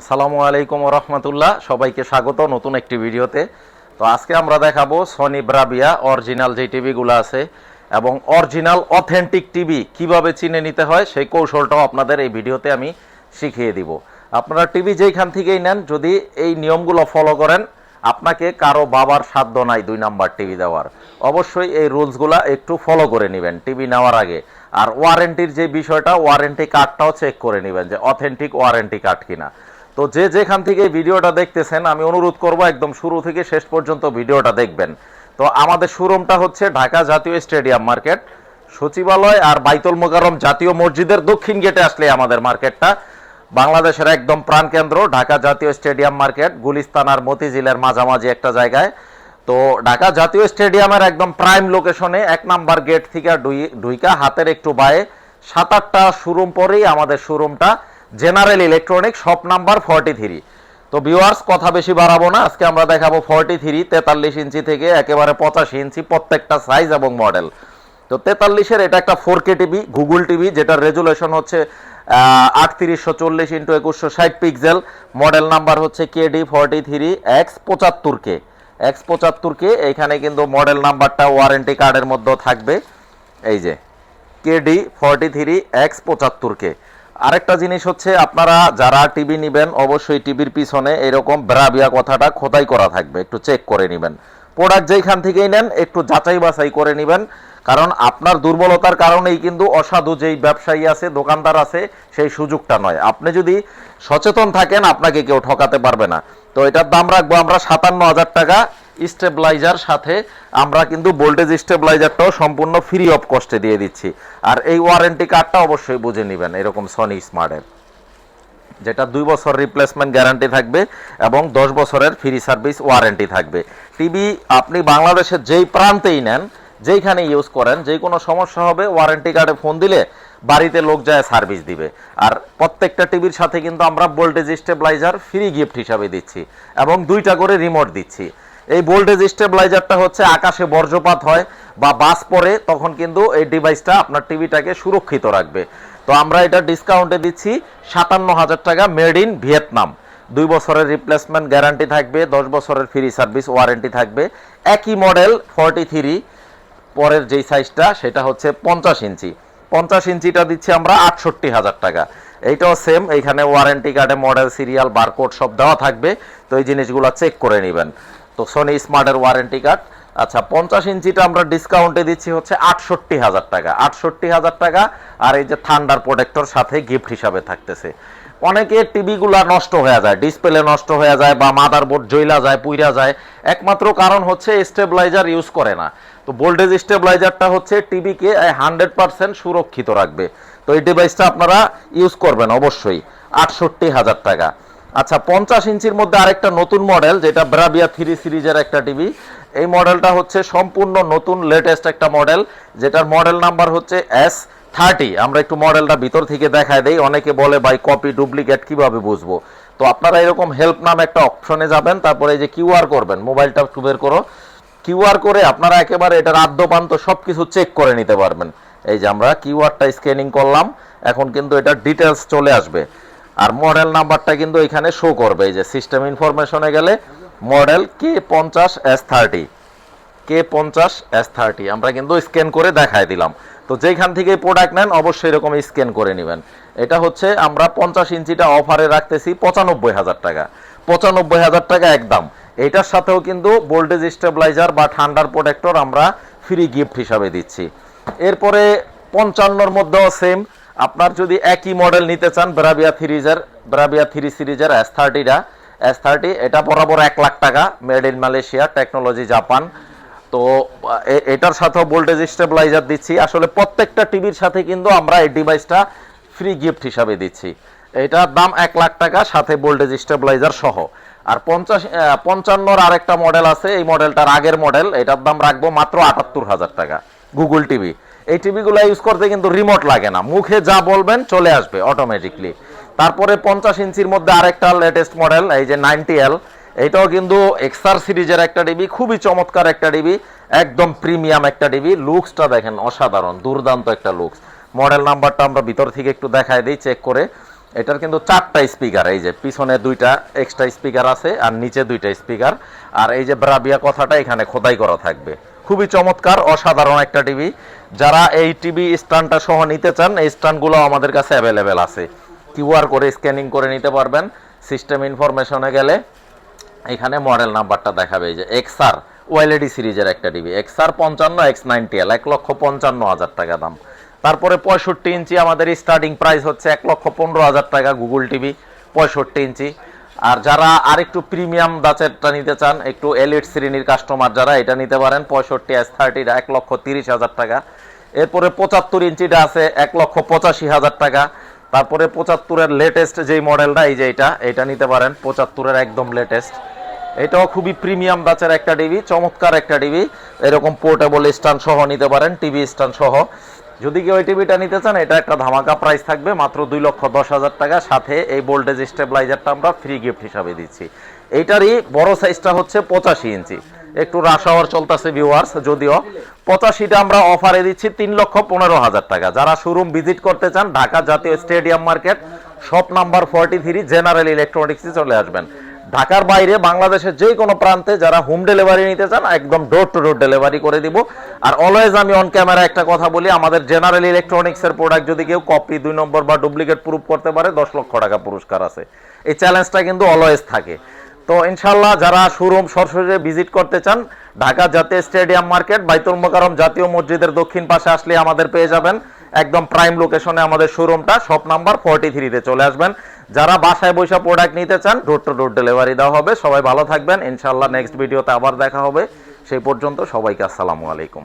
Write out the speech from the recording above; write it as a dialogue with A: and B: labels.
A: আসসালামু আলাইকুম রহমতুল্লাহ। সবাইকে স্বাগত নতুন একটি ভিডিওতে। তো আজকে আমরা দেখাবো সনি ব্রাবিয়া অরিজিনাল যে টিভিগুলো আছে এবং অরিজিনাল অথেন্টিক টিভি কীভাবে চিনে নিতে হয় সেই কৌশলটাও আপনাদের এই ভিডিওতে আমি শিখিয়ে দিব। আপনারা টিভি যেইখান থেকেই নেন, যদি এই নিয়মগুলো ফলো করেন, আপনাকে কারও বাবার সাধ্য নাই দুই নাম্বার টিভি দেওয়ার। অবশ্যই এই রুলসগুলা একটু ফলো করে নেবেন টিভি নেওয়ার আগে। আর ওয়ারেন্টির যে বিষয়টা ওয়ারেন্টি কার্ডটাও চেক করে নেবেন যে অথেন্টিক ওয়ারেন্টি কার্ড কিনা। তো যে যেখান থেকে ভিডিওটা দেখতেছেন, আমি অনুরোধ করব একদম শুরু থেকে শেষ পর্যন্ত ভিডিওটা দেখবেন। তো আমাদের শোরুমটা হচ্ছে ঢাকা জাতীয় স্টেডিয়াম মার্কেট। সচিবালয় আর বাইতুল মোকারম জাতীয় মসজিদের দক্ষিণ গেটে আসলে আমাদের মার্কেটটা। বাংলাদেশের একদম প্রাণকেন্দ্র, ঢাকা জাতীয় স্টেডিয়াম মার্কেট গুলিস্তান আর মতিঝিলের মাঝামাঝি একটা জায়গায়। তো ঢাকা জাতীয় স্টেডিয়ামের একদম প্রাইম লোকেশনে এক নাম্বার গেট থেকে ঢুইকা হাতের একটু বায়ে, সাত আটটা শোরুম পরেই আমাদের শোরুমটা। General electronic, shop number forty three তো ভিউয়ার্স কথা বেশি বাড়াবো না। আজকে আমরা দেখাবো ফর্টি থ্রি তেতাল্লিশ ইঞ্চি থেকে একেবারে পঁচাশি ইঞ্চি প্রত্যেকটা সাইজ এবং মডেল তো তেতাল্লিশের এটা একটা four K TV Google TV যেটার রেজুলেশন হচ্ছে আটত্রিশশো চল্লিশ ইন্টু একুশশো ষাট পিক্সেল মডেল নাম্বার হচ্ছে কেডি ফর্টি থ্রি এক্স পঁচাত্তর কে এক্স পঁচাত্তর কে এখানে কিন্তু মডেল নাম্বারটা ওয়ারেন্টি কার্ডের মধ্যেও থাকবে। এই যে কেডি ফর্টি থ্রি এক্স পঁচাত্তর কে আরেকটা জিনিস হচ্ছে আপনারা যারা টিভি নেবেন, অবশ্যই টিভির পিছনে এরকম ব্রাবিয়া কথাটা খোদাই করা থাকবে। একটু চেক করে নেবেন। প্রোডাক্ট যেইখান থেকেই নেন, একটু যাচাই বাছাই করে নেবেন। কারণ আপনার দুর্বলতার কারণেই কিন্তু অসাধু যেই ব্যবসায়ী আছে, দোকানদার আছে, সেই সুযোগটা নয়। আপনি যদি সচেতন থাকেন, আপনাকে কেউ ঠকাতে পারবে না। তো এটার দাম রাখব আমরা সাতান্ন হাজার টাকা। স্টেবিলাইজার সাথে আমরা কিন্তু ভোল্টেজ স্টেবিলাইজারটাও সম্পূর্ণ ফ্রি অফ কস্টে দিয়ে দিচ্ছি। আর এই ওয়ারেন্টি কার্ডটা অবশ্যই বুঝে নেবেন, এরকম সনি স্মার্টের যেটা দুই বছর রিপ্লেসমেন্ট গ্যারান্টি থাকবে এবং দশ বছরের ফ্রি সার্ভিস ওয়ারেন্টি থাকবে। টিভি আপনি বাংলাদেশের যেই প্রান্তেই নেন যেইখানে ইউজ করেন, যে কোনো সমস্যা হবে ওয়ারেন্টি কার্ডে ফোন দিলে বাড়িতে লোক যায় সার্ভিস দিবে। আর প্রত্যেকটা টিভির সাথে কিন্তু আমরা ভোল্টেজ স্টেবিলাইজার ফ্রি গিফট হিসাবে দিচ্ছি এবং দুইটা করে রিমোট দিচ্ছি। এই ভোল্টেজ স্টেবিলাইজারটা হচ্ছে আকাশে বর্জ্যপাত হয় বা বাস পড়ে, তখন কিন্তু এই ডিভাইসটা আপনার টিভিটাকে সুরক্ষিত রাখবে। তো আমরা এটা ডিসকাউন্টে দিচ্ছি সাতান্ন হাজার টাকা মেড ইন ভিয়েতনাম দুই বছরের রিপ্লেসমেন্ট গ্যারান্টি থাকবে, দশ বছরের ফ্রি সার্ভিস ওয়ারেন্টি থাকবে। একই মডেল ফর্টি থ্রি পরের যেই সাইজটা সেটা হচ্ছে পঞ্চাশ ইঞ্চি। পঞ্চাশ ইঞ্চিটা দিচ্ছি আমরা আটষট্টি হাজার টাকা। এইটাও সেম এইখানে ওয়ারেন্টি কার্ডে মডেল সিরিয়াল বারকোড সব দেওয়া থাকবে। তো এই জিনিসগুলো চেক করে নেবেন। তো সোনি স্মার্টের ওয়ারেন্টি কার্ড আচ্ছা পঞ্চাশ ইঞ্চিটা আমরা ডিসকাউন্টে দিচ্ছি হচ্ছে আটষট্টি হাজার টাকা। আটষট্টি হাজার টাকা আর এই যে থান্ডার প্রোটেক্টর সাথে গিফট হিসাবে থাকতেছে। অনেকে টিভিগুলা নষ্ট হয়ে যায় ডিসপ্লে নষ্ট হয়ে যায় বা মাদারবোর্ড জইলা যায়, পুইরা যায়। একমাত্র কারণ হচ্ছে স্টেবিলাইজার ইউজ করে না। তো ভোল্টেজ স্টেবিলাইজারটা হচ্ছে টিভিকে হান্ড্রেড পার্সেন্ট সুরক্ষিত রাখবে। তো এই ডিভাইসটা আপনারা ইউজ করবেন অবশ্যই, আটষট্টি হাজার টাকা। আচ্ছা পঞ্চাশ ইঞ্চির মধ্যে আরেকটা নতুন মডেল যেটা ব্রাবিয়া থ্রি সিরিজের একটা টিভি এই মডেলটা হচ্ছে সম্পূর্ণ নতুন লেটেস্ট একটা মডেল যেটার মডেল নাম্বার হচ্ছে এস থার্টি আমরা একটু মডেলটা ভিতর থেকে দেখায় দেই। অনেকে বলে, ভাই কপি ডুপ্লিকেট কীভাবে বুঝব? তো আপনারা এরকম হেল্প নাম একটা অপশনে যাবেন। তারপরে এই যে কিউআর করবেন মোবাইলটা একটু বের করো। কিউআর করে আপনারা একেবারে এটার আদ্যপান্ত সব কিছু চেক করে নিতে পারবেন। এই যে আমরা কিউআরটা স্ক্যানিং করলাম। এখন কিন্তু এটার ডিটেলস চলে আসবে। আর মডেল নাম্বারটা কিন্তু এখানে শো করবে। এই যে সিস্টেম ইনফরমেশনে গেলে মডেল কে পঞ্চাশ এস থার্টি কে পঞ্চাশ এস থার্টি আমরা কিন্তু স্ক্যান করে দেখায় দিলাম। তো যেখান থেকে প্রোডাক্ট নেন, অবশ্যই এরকম স্ক্যান করে নেবেন। এটা হচ্ছে আমরা পঞ্চাশ ইঞ্চিটা অফারে রাখতেছি পঁচানব্বই হাজার টাকা। পঁচানব্বই হাজার টাকা একদম। এটার সাথেও কিন্তু ভোল্টেজ স্টেবিলাইজার বা ঠান্ডার প্রোটেক্টর আমরা ফ্রি গিফট হিসাবে দিচ্ছি। এরপরে পঞ্চান্নর মধ্যেও সেম আপনার যদি একই মডেল নিতে চান ব্রাবিয়া থ্রিজের ব্রাবিয়া থ্রি সিরিজের এস থার্টিটা এস থার্টি এটা বরাবর এক লাখ টাকা made in Malaysia technology Japan তো এটার সাথেও ভোল্টেজ স্টেবিলাইজার দিচ্ছি। আসলে প্রত্যেকটা টিভির সাথে কিন্তু আমরা এই ডিভাইসটা ফ্রি গিফট হিসাবে দিচ্ছি। এটার দাম এক লাখ টাকা, সাথে ভোল্টেজ স্টেবিলাইজার সহ। আর পঞ্চাশ পঞ্চান্নর আরেকটা মডেল আছে, এই মডেলটার আগের মডেল এটার দাম রাখব মাত্র আটাত্তর হাজার টাকা গুগল টিভি এই টিভিগুলো ইউজ করতে কিন্তু রিমোট লাগে না। মুখে যা বলবেন চলে আসবে অটোমেটিকলি তারপরে পঞ্চাশ ইঞ্চির মধ্যে আরেকটা লেটেস্ট মডেল এই যে নাইনটি এল। এইটাও কিন্তু এক্সার সিরিজের একটা টিভি, খুবই চমৎকার একটা টিভি, একদম প্রিমিয়াম একটা টিভি। লুকসটা দেখেন, অসাধারণ, দুর্দান্ত একটা লুকস মডেল নাম্বারটা আমরা ভিতর থেকে একটু দেখায় দিই চেক করে। এটার কিন্তু চারটা স্পিকার এই যে পিছনে দুইটা এক্সট্রা স্পিকার আছে আর নিচে দুইটা স্পিকার আর এই যে ব্রাবিয়া কথাটা এখানে খোদাই করা থাকবে। খুবই চমৎকার, অসাধারণ একটা টিভি। যারা এই টিভি স্ট্যান্ডটা সহ নিতে চান, এই স্ট্যান্ডগুলো আমাদের কাছে অ্যাভেলেবেল আছে। কিউআর করে স্ক্যানিং করে নিতে পারবেন। সিস্টেম ইনফরমেশনে গেলে এখানে মডেল নাম্বারটা দেখাবে। এই যে এক্সআর ওয়েলেডি সিরিজের একটা টিভি। এক্সআর পঞ্চান্ন এক্স নাইনটি এল এক লক্ষ পঞ্চান্ন হাজার টাকা দাম। তারপরে পঁয়ষট্টি ইঞ্চি আমাদের স্টার্টিং প্রাইস হচ্ছে এক লক্ষ পনেরো হাজার টাকা গুগল টিভি, পঁয়ষট্টি ইঞ্চি। আর যারা আরেকটু প্রিমিয়াম দাচেরটা নিতে চান, একটু এলিট শ্রেণির কাস্টমার যারা, এটা নিতে পারেন পঁয়ষট্টি এস থার্টিটা এক লক্ষ তিরিশ হাজার টাকা। এরপরে পঁচাত্তর ইঞ্চিটা আছে এক লক্ষ পঁচাশি হাজার টাকা। তারপরে পঁচাত্তরের লেটেস্ট যেই মডেলটা এই যে এটা এটা নিতে পারেন পঁচাত্তরের একদম লেটেস্ট এটাও খুবই প্রিমিয়াম বাচ্চার একটা টিভি চমৎকার একটা টিভি এরকম পোর্টেবল স্ট্যান্ড সহ নিতে পারেন টিভি স্ট্যান্ড সহ। যদি কেউ টিভিটা নিতে চান, এটা একটা ধামাকা প্রাইস থাকবে, মাত্র দুই লক্ষ দশ হাজার টাকা। সাথে এই ভোল্টেজ স্টেবিলাইজারটা আমরা ফ্রি গিফট হিসাবে দিচ্ছি। এইটারই বড় সাইজটা হচ্ছে পঁচাশি ইঞ্চি। একটু রাশ আওয়ার চলতেছে ভিউয়ার্স যদিও। পঁচাশিটা আমরা অফারে দিচ্ছি তিন লক্ষ পনেরো হাজার টাকা। যারা শোরুম ভিজিট করতে চান, ঢাকা জাতীয় stadium market shop number forty three general ইলেকট্রনিক্সে চলে আসবেন। ঢাকার বাইরে বাংলাদেশের যে কোনো প্রান্তে যারা হোম ডেলিভারি নিতে চান, একদম ডোর টু ডোর ডেলিভারি করে দিব। আর অলওয়েজ আমি অন ক্যামেরা একটা কথা বলি, আমাদের জেনারেল ইলেকট্রনিক্স এর প্রোডাক্ট যদি কেউ কপি দুই নম্বর বা ডুপ্লিকেট প্রুফ করতে পারে, দশ লক্ষ টাকা পুরস্কার আছে। এই চ্যালেঞ্জটা কিন্তু অলওয়েজ থাকে। তো ইনশাল্লাহ যারা শোরুম সরাসরি ভিজিট করতে চান, ঢাকা জাতীয় স্টেডিয়াম মার্কেট বাইতুল মোকারম জাতীয় মসজিদের দক্ষিণ পাশে আসলে আমাদের পেয়ে যাবেন। একদম প্রাইম লোকেশনে আমাদের শোরুমটা শপ নাম্বার ফর্টি থ্রিতে চলে আসবেন। যারা বাসায় বৈশা প্রোডাক্ট নিতে চান ডোর টু ডোর ডেলিভারি দেওয়া হবে। সবাই ভালো থাকবেন। ইনশাল্লাহ নেক্সট ভিডিওতে আবার দেখা হবে। সেই পর্যন্ত সবাইকে আসসালামু আলাইকুম।